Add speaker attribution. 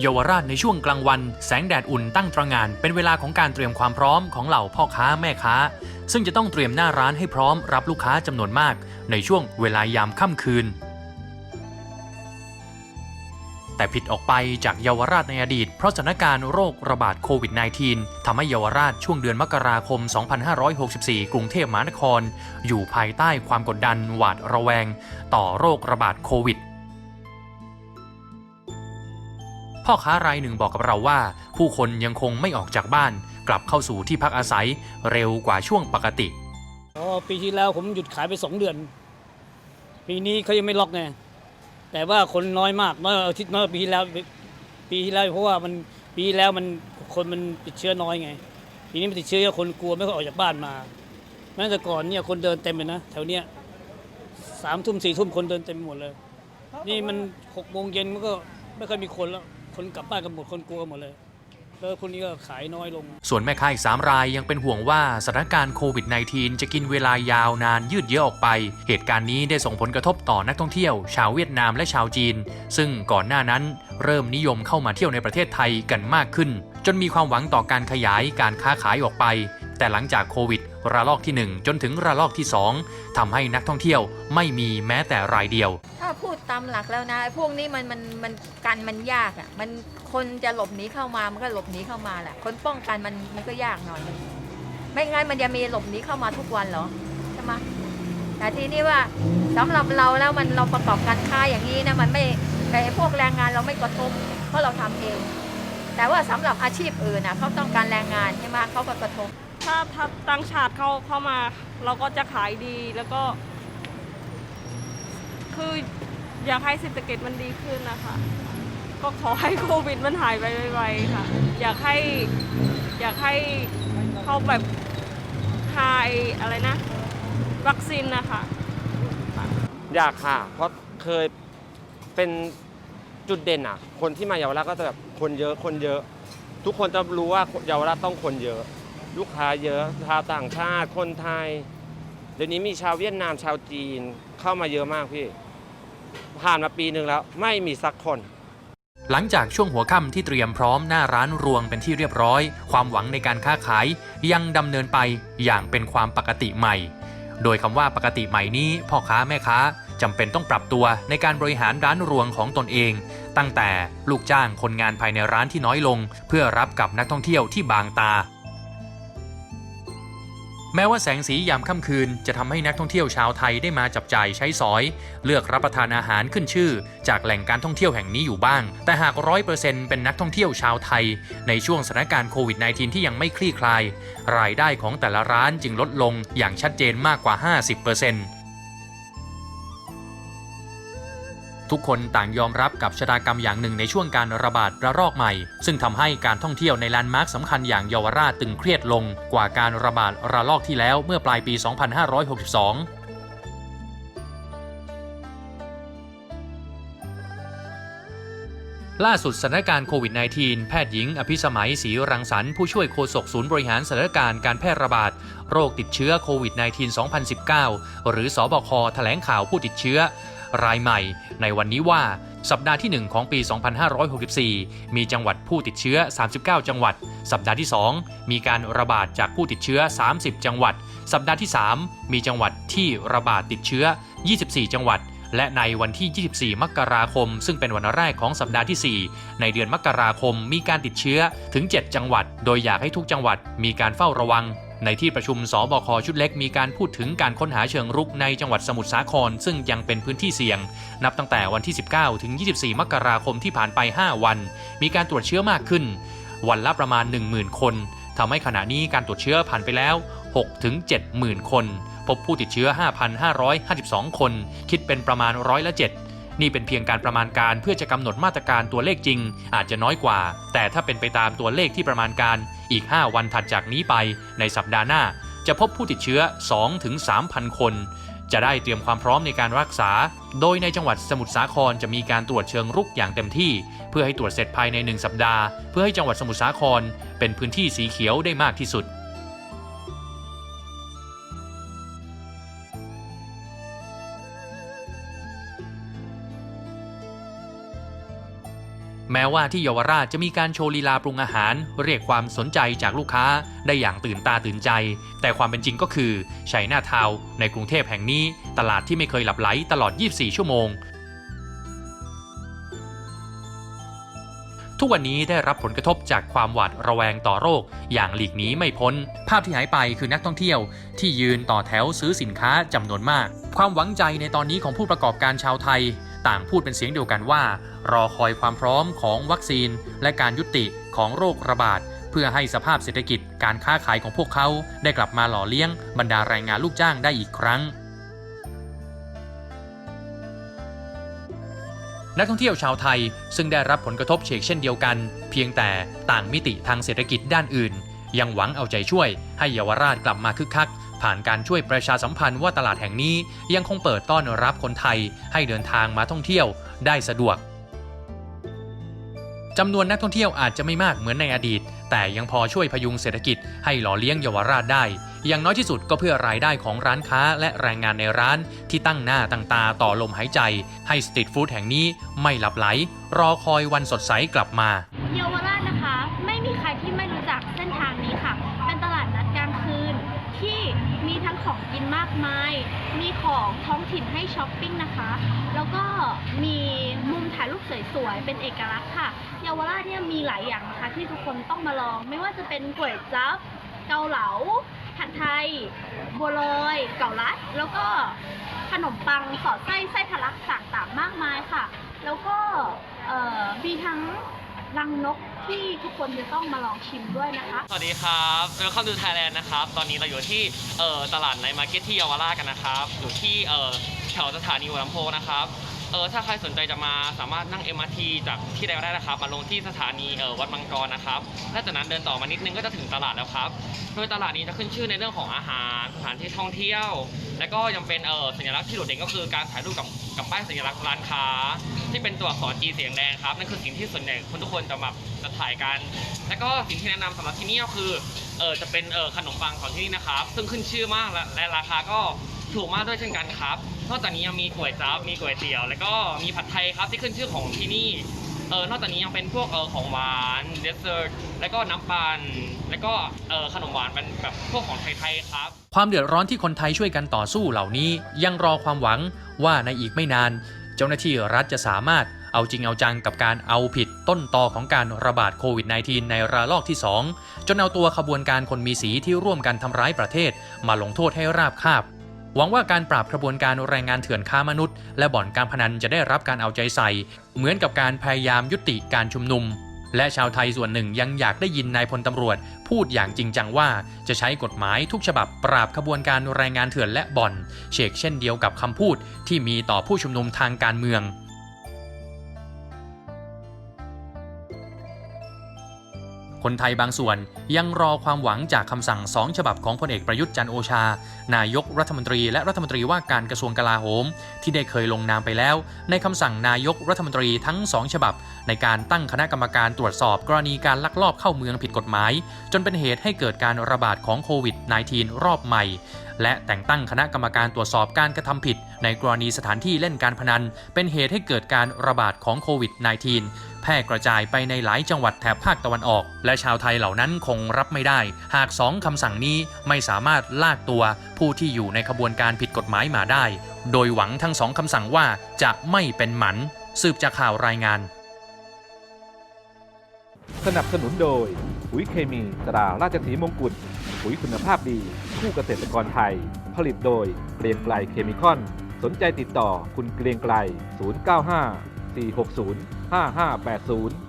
Speaker 1: เยาวราชในช่วงกลางวัน แสงแดดอุ่นตั้งตระงาน เป็นเวลาของการเตรียมความพร้อมของเหล่าพ่อค้าแม่ค้า ซึ่งจะต้องเตรียมหน้าร้านให้พร้อมรับลูกค้าจำนวนมาก ในช่วงเวลายามค่ำคืน แต่ผิดออกไปจากเยาวราชในอดีต เพราะสถานการณ์โรคระบาดโควิด -19 ทำให้เยาวราชช่วงเดือนมกราคม 2564 กรุงเทพมหานคร อยู่ภายใต้ความกดดันหวาดระแวง ต่อโรคระบาดโควิด พ่อค้ารายหนึ่งบอกกับเราว่า ผู้คนยังคงไม่ออกจากบ้าน กลับเข้าสู่ที่พักอาศัยเร็วกว่าช่วงปกติ
Speaker 2: อ๋อปีที่แล้วผมหยุดขายไปสองเดือน ปีนี้เขายังไม่ล็อกไงแต่ว่าคนน้อยมากน้อยอาทิตย์น้อยปีที่แล้ว ปีที่แล้วเพราะว่ามันปีที่แล้วมันคนมันติดเชื้อน้อยไงปีนี้มันติดเชื้อเยอะคนกลัวไม่ค่อยออกจากบ้านมาแม้แต่ก่อนเนี่ยคนเดินเต็มเลยนะแถวเนี้ยสามทุ่มสี่ทุ่มคนเดินเต็มหมดเลย นี่มันหกโมงเย็นมันก็ไม่ค่อยมีคนแล้ว คนกลับบ้านกันหมดคนกลัวกันหมดเลย แล้วคนนี้ก็ขายน้อยลง
Speaker 1: ส่วนแม่ค้าอีกสามรายยังเป็นห่วงว่าสถานการณ์โควิด -19 จะกินเวลายาวนานยืดเยื้อออกไป เหตุการณ์นี้ได้ส่งผลกระทบต่อนักท่องเที่ยว ชาวเวียดนามและชาวจีน ซึ่งก่อนหน้านั้นเริ่มนิยมเข้ามาเที่ยวในประเทศไทยกันมากขึ้น จนมีความหวังต่อการขยายการค้าขายออกไป แต่หลังจากโควิด ระลอกที่ 1 จนถึงระลอกที่ 2ทำให้นักท่องเที่ยวไม่มีแม้แต่รายเดียว
Speaker 3: ถ้าพูดตามหลักแล้วนะ พวกนี้มันมันมันกันมันยากอะ่ะมันคนจะหลบหนีเข้ามามันก็หลบหนีเข้ามาแหละคนป้องกันมันมันก็ยากหน่อย ไม่งั้นมันจะมีหลบหนีเข้ามาทุกวันเหรอใช่ไหมแต่ทีนี้ว่าสำหรับเราแล้วมันเราประกอบการค้าอย่างนี้นะมันไม่ไอพวกแรงงานเราไม่กระทบเพราะเราทำเอง แต่ว่าสำหรับอาชีพอื่นนะเขาต้องการแรงงานใช่ไหมเขาก็กระทบ
Speaker 4: ถ้าถ้าต่างชาติเข้าเข้ามา เราก็จะขายดีแล้วก็ คืออยากให้เศรษฐกิจมันดีขึ้นนะคะ ก็ขอให้โควิดมันหายไปไวๆค่ะ อยากให้ อยากให้เขาแบบหายอะไรนะ วัคซีนนะคะ
Speaker 5: อยากค่ะ เพราะเคยเป็นจุดเด่นอะ คนที่มาเยาวราชก็จะแบบคนเยอะคนเยอะ ทุกคนจะรู้ว่าเยาวราชต้องคนเยอะ ลูกค้าเยอะชาวต่างชาติคนไทย เดี๋ยวนี้มีชาวเวียดนามชาวจีนเข้ามาเยอะมากพี่ ผ่านมาปีหนึ่งแล้ว ไม่มีสักคน
Speaker 1: หลังจากช่วงหัวค่ำที่เตรียมพร้อมหน้าร้านรวงเป็นที่เรียบร้อย ความหวังในการค้าขายยังดำเนินไปอย่างเป็นความปกติใหม่ โดยคำว่าปกติใหม่นี้ พ่อค้าแม่ค้าจำเป็นต้องปรับตัวในการบริหารร้านรวงของตนเอง ตั้งแต่ลูกจ้างคนงานภายในร้านที่น้อยลง เพื่อรับกับนักท่องเที่ยวที่บางตา แม้ว่าแสงสียามค่ำคืนจะทำให้นักท่องเที่ยวชาวไทยได้มาจับจ่ายใช้สอย เลือกรับประทานอาหารขึ้นชื่อ จากแหล่งการท่องเที่ยวแห่งนี้อยู่บ้าง แต่หากร้อยเปอร์เซ็นต์เป็นนักท่องเที่ยวชาวไทย ในช่วงสถานการณ์โควิด -19 ที่ยังไม่คลี่คลาย รายได้ของแต่ละร้านจึงลดลงอย่างชัดเจนมากกว่า 50% ทุกคนต่างยอมรับกับชะตากรรมอย่างหนึ่งในช่วงการระบาดระลอกใหม่ ซึ่งทำให้การท่องเที่ยวในแลนด์มาร์คสำคัญอย่างเยาวราชตึงเครียดลงกว่าการระบาดระลอกที่แล้วเมื่อปลายปี 2562ล่าสุดสถานการณ์โควิด -19 แพทย์หญิงอภิสมัยศรีรังสรรค์ผู้ช่วยโฆษกศูนย์บริหารสถานการณ์การแพร่ระบาด โรคติดเชื้อโควิด -19 2019 หรือสอบคแถลงข่าวผู้ติดเชื้อ รายใหม่ในวันนี้ว่า สัปดาห์ที่ 1 ของปี 2564 มีจังหวัดผู้ติดเชื้อ 39 จังหวัด สัปดาห์ที่ 2 มีการระบาดจากผู้ติดเชื้อ 30 จังหวัด สัปดาห์ที่ 3 มีจังหวัดที่ระบาดติดเชื้อ 24 จังหวัดและในวันที่ 24 มกราคม ซึ่งเป็นวันแรกของสัปดาห์ที่ 4 ในเดือนมกราคมมีการติดเชื้อถึง 7 จังหวัด โดยอยากให้ทุกจังหวัดมีการเฝ้าระวัง ในที่ประชุมสบคชุดเล็กมีการพูดถึงการค้นหาเชิงรุกในจังหวัดสมุทรสาคร ซึ่งยังเป็นพื้นที่เสี่ยง นับตั้งแต่วันที่ 19 ถึง 24 มกราคมที่ผ่านไป 5 วัน มีการตรวจเชื้อมากขึ้น วันละประมาณ 10,000 คนทำให้ขณะนี้การตรวจเชื้อผ่านไปแล้ว 6 ถึง 70,000 คน พบผู้ติดเชื้อ 5,552 คน คิดเป็นประมาณร้อยละ7 นี่เป็นเพียงการประมาณการเพื่อจะกำหนดมาตรการตัวเลขจริง อาจจะน้อยกว่า แต่ถ้าเป็นไปตามตัวเลขที่ประมาณการอีก 5 วันถัดจากนี้ไป ในสัปดาห์หน้า จะพบผู้ติดเชื้อ2ถึง3,000 คน จะได้เตรียมความพร้อมในการรักษา โดยในจังหวัดสมุทรสาครจะมีการตรวจเชิงรุกอย่างเต็มที่ เพื่อให้ตรวจเสร็จภายใน 1 สัปดาห์ เพื่อให้จังหวัดสมุทรสาคร เป็นพื้นที่สีเขียวได้มากที่สุด แม้ว่าที่เยาวราชจะมีการโชว์ลีลาปรุงอาหาร เรียกความสนใจจากลูกค้าได้อย่างตื่นตาตื่นใจ แต่ความเป็นจริงก็คือชัยนาทาวในกรุงเทพแห่งนี้ ตลาดที่ไม่เคยหลับไหลตลอด 24 ชั่วโมง ทุกวันนี้ได้รับผลกระทบจากความหวาดระแวงต่อโรค อย่างหลีกหนีไม่พ้น ภาพที่หายไปคือนักท่องเที่ยว ที่ยืนต่อแถวซื้อสินค้าจำนวนมาก ความหวังใจในตอนนี้ของผู้ประกอบการชาวไทย ต่างพูดเป็นเสียงเดียวกันว่า รอคอยความพร้อมของวัคซีน และการยุติของโรคระบาด เพื่อให้สภาพเศรษฐกิจการค้าขายของพวกเขาได้กลับมาหล่อเลี้ยงบรรดาแรงงานลูกจ้างได้อีกครั้ง นักท่องเที่ยวชาวไทยซึ่งได้รับผลกระทบเฉกเช่นเดียวกัน เพียงแต่ต่างมิติทางเศรษฐกิจด้านอื่น ยังหวังเอาใจช่วยให้เยาวราชกลับมาคึกคัก ผ่านการช่วยประชาสัมพันธ์ว่าตลาดแห่งนี้ยังคงเปิดต้อนรับคนไทยให้เดินทางมาท่องเที่ยวได้สะดวกจำนวนนักท่องเที่ยวอาจจะไม่มากเหมือนในอดีต แต่ยังพอช่วยพยุงเศรษฐกิจให้หล่อเลี้ยงเยาวราชได้ อย่างน้อยที่สุดก็เพื่อรายได้ของร้านค้าและแรงงานในร้านที่ตั้งหน้าตั้งตาต่อลมหายใจ ให้สตรีทฟู้ดแห่งนี้ไม่หลับไหล รอคอยวันสดใสกลับมา
Speaker 6: มาย มีของท้องถิ่นให้ช้อปปิ้งนะคะ แล้วก็มีมุมถ่ายรูปสวยๆ เป็นเอกลักษณ์ค่ะ เยาวราชเนี่ยมีหลายอย่างนะคะที่ทุกคนต้องมาลอง ไม่ว่าจะเป็นก๋วยจั๊บ เกาเหลา ผัดไทย บัวลอย เก่าลัด แล้วก็ขนมปังสอดไส้ไส้ทะลักต่างๆ มากมายค่ะ แล้วก็มีทั้งรังนก ที่ทุกคนจะต้องมาลองชิมด้วยนะคะ
Speaker 7: สวัสดีครับเวลคัมทูไทยแลนด์นะครับ ตอนนี้เราอยู่ที่เอ่อตลาดในมาร์เก็ตที่เยาวราชกันนะครับ อยู่ที่เอ่อแถวสถานีหัวลำโพงนะครับ เออถ้าใครสนใจจะมาสามารถนั่ง MRT จากที่ใดก็ได้นะครับ มาลงที่สถานีเออวัดมังกรนะครับและจากนั้นเดินต่อมานิดนึงก็จะถึงตลาดแล้วครับ โดยตลาดนี้จะขึ้นชื่อในเรื่องของอาหารสถานที่ท่องเที่ยว และก็ยังเป็นเออสัญลักษณ์ที่โดดเด่นก็คือการถ่ายรูปกับกับป้ายสัญลักษณ์ร้านค้า ที่เป็นตัวอักษรจีเสียงแดงครับนั่นคือสิ่งที่ส่วนใหญ่คนทุกคนจะมาจะถ่ายกัน แล้วก็สิ่งที่แนะนำสำหรับที่นี่ก็คือเออจะเป็นเออขนมปังของที่นี่นะครับ ซึ่งขึ้นชื่อมากและและราคาก็ถูกมากด้วยเช่นกันครับ นอกจากนี้ยังมีก๋วยจั๊บมีก๋วยเตี๋ยว แล้วก็มีผัดไทยครับที่ขึ้นชื่อของที่นี่เออนอกจากนี้ยังเป็นพวกเออของหวานเดสเซอร์แล้วก็น้ำปั่นแล้วก็เออขนมหวานเป็นแบบพวกของไทยๆครับ
Speaker 1: ความเดือดร้อนที่คนไทยช่วยกันต่อสู้เหล่านี้ ยังรอความหวังว่าในอีกไม่นาน เจ้าหน้าที่รัฐจะสามารถเอาจริงเอาจังกับการเอาผิดต้นตอของการระบาดโควิด -19 ในระลอกที่ 2 จนเอาตัวขบวนการคนมีสีที่ร่วมกันทำร้ายประเทศ มาลงโทษให้ราบคาบ หวังว่าการปราบกระบวนการแรงงานเถื่อนค้ามนุษย์ และบ่อนการพนันจะได้รับการเอาใจใส่ เหมือนกับการพยายามยุติการชุมนุม และชาวไทยส่วนหนึ่งยังอยากได้ยินนายพลตำรวจ พูดอย่างจริงจังว่าจะใช้กฎหมายทุกฉบับปราบขบวนการแรงงานเถื่อนและบ่อนเชกเช่นเดียวกับคำพูดที่มีต่อผู้ชุมนุมทางการเมือง คนไทยบางส่วนยังรอความหวังจากคำสั่งสองฉบับของพลเอกประยุทธ์จันโอชา นายกรัฐมนตรีและรัฐมนตรีว่าการกระทรวงกลาโหม ที่ได้เคยลงนามไปแล้ว ในคำสั่งนายกรัฐมนตรีทั้งสองฉบับ ในการตั้งคณะกรรมการตรวจสอบกรณีการลักลอบเข้าเมืองผิดกฎหมาย จนเป็นเหตุให้เกิดการระบาดของโควิด -19 รอบใหม่ และแต่งตั้งคณะกรรมการตรวจสอบการกระทำผิด ในกรณีสถานที่เล่นการพนัน เป็นเหตุให้เกิดการระบาดของโควิด -19 แพร่กระจายไปในหลายจังหวัดแถบภาคตะวันออก และชาวไทยเหล่านั้นคงรับไม่ได้ หากสองคำสั่งนี้ไม่สามารถลากตัวผู้ที่อยู่ในขบวนการผิดกฎหมายมาได้ โดยหวังทั้งสองคำสั่งว่าจะไม่เป็นหมัน สืบจากข่าวรายงาน
Speaker 8: สนับสนุนโดยปุ๋ยเคมีตราราชสีมงกุฎปุ๋ยคุณภาพดี คู่เกษตรกรไทย ผลิตโดยเกรียงไกลเคมีคอน สนใจติดต่อคุณเกรียงไกล 095 460 5580